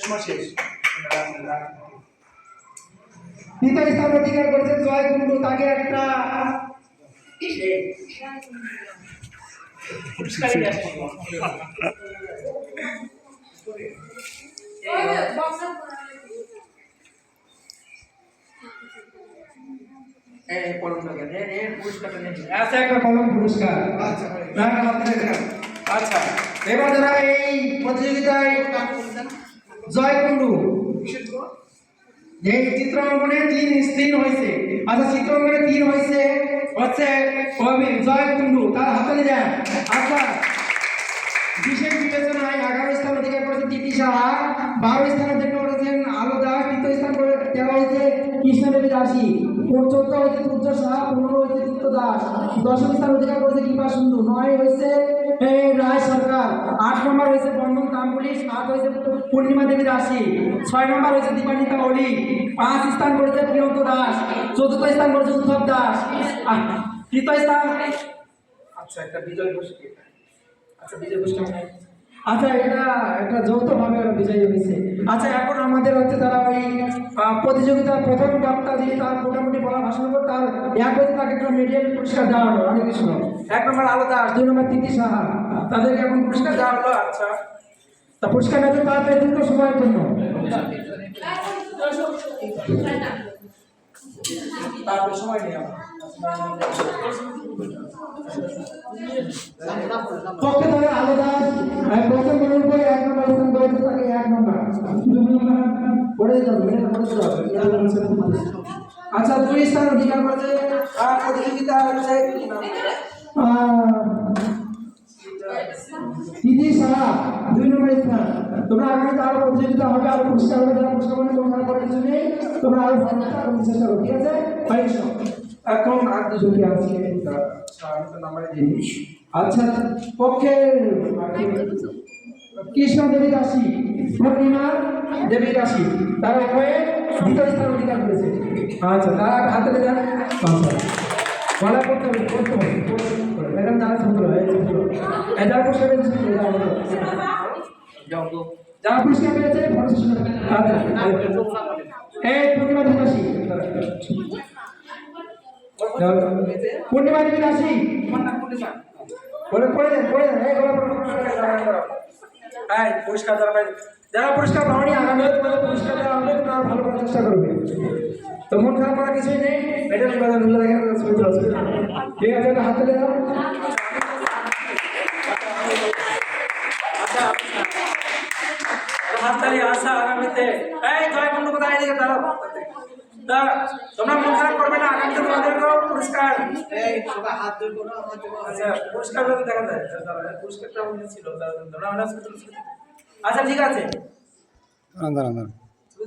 সময় শেষ। দ্বিতীয় স্থান অধিকার করেছে জয় কুণ্ডু তাকে একটা আচ্ছা, আচ্ছা এবার যারা এই প্রতিযোগিতায় জয় কুণ্ডু। এই চিত্রাঙ্কনে তিন তিন হয়েছে। আচ্ছা চিত্রাঙ্কনে তিন হয়েছে হচ্ছে কবি জয় কুণ্ডু, তার হাতে দেন আচ্ছা বিশেষ বিবেচনায় এগারো স্থান অধিকার করেছেন তিতি সাহা বারো স্থান অধিকার করেছেন আলো দাস তৃতীয় স্থান তেরো হয়েছে কৃষ্ণদেবী দাসী, চোদ্দ হয়েছে সূর্য সাহা পনেরো হয়েছে দীপ্ত দাস, দশম স্থান অধিকার করেছে কৃপা সিন্ধু, নয় হয়েছে আট নম্বর হয়েছে বন্ধন তাম্বুলি সাত হয়েছে পূর্ণিমা দেবী দাসী, ছয় নম্বর হয়েছে দীপানিতা অলি পাঁচ স্থান করেছে প্রিয়ন্ত দাস, চতুর্থ স্থান করেছে উদ্ধব দাস। তৃতীয় স্থান আচ্ছা একটা বিজয় ঘোষ আচ্ছা বিজয় ঘোষ মনে? আচ্ছা এটা একটা যৌথভাবে ওরা বিজয়ী হয়েছে। আচ্ছা এখন আমাদের হচ্ছে তারা ওই প্রতিযোগিতার প্রথম বক্তা যিনি তার মোটামুটি বলা ভাষণ করে তার এক হচ্ছে তাকে একটা মেডেল পুরস্কার দেওয়া হলো, অনেক কৃষ্ণ এক নম্বর আলো দাস দুই নম্বর তিতি সাহা। তাদেরকে এখন পুরস্কার দেওয়া হলো আচ্ছা। তা পুরস্কার নেবে তাদের দ্রুত সময়ের জন্য। নেই পক্ষে ধরে আলো দাস আহ, প্রথম নম্বর বই এক নম্বর স্থান করেছে তাকে এক নম্বর পড়ে যেতে হবে এটা পড়ে যেতে হবে আচ্ছা দুই স্থান অধিকার করেছে আর প্রতিযোগিতা হচ্ছে দিদি সারা দুই নম্বর স্থান। তোমরা আগামীতে আরও প্রতিযোগিতা হবে আরও পুরস্কার হবে যারা পুরস্কার পাবে তোমরা করার কিছু নেই। তোমরা আরও ভালো করতে চেষ্টা করো ঠিক আছে? এসো। এখন আর দুজনকে আছে আমি তো নাম্বারে দিই। আচ্ছা পক্ষে কৃষ্ণ দেবী দাসী পূর্ণিমা দেবী দাসী তারা উভয়ে দ্বিতীয় স্থান অধিকার করেছে। আচ্ছা তারা হাতে আচ্ছা গলা করতে হবে করতে হবে ম্যাডাম তারা ছাত্র এই ছাত্র এরা পুরস্কার যারা পুরস্কার পেয়েছে এই পূর্ণিমা দাসী পূর্ণিমা দেবী বলে পড়ে পড়ে হ্যাঁ পুরস্কার যারা পুরস্কার পাওনি আগামী তোমাদের পুরস্কার দেওয়া হবে তারা ভালো করার চেষ্টা করবে। তো মন খারাপ করার কিছুই নেই মেডেল বাজার মূল্য দেখে। ঠিক আছে হাতে দাও হাততালি আশা আগামীতে। এই জয় বন্ধু কোথায় এদিকে দাঁড়াও? তা তোমরা মন খারাপ করবে না আগামীতে তোমাদেরকেও পুরস্কার? হাত ধরে করো আমার জন্য আচ্ছা পুরস্কার দেখা যায় পুরস্কারটা ছিল দাঁড়াও, দাঁড়াও, আমরা আজকে তুলছি। আচ্ছা ঠিক আছে। দাঁড়ান দাঁড়ান।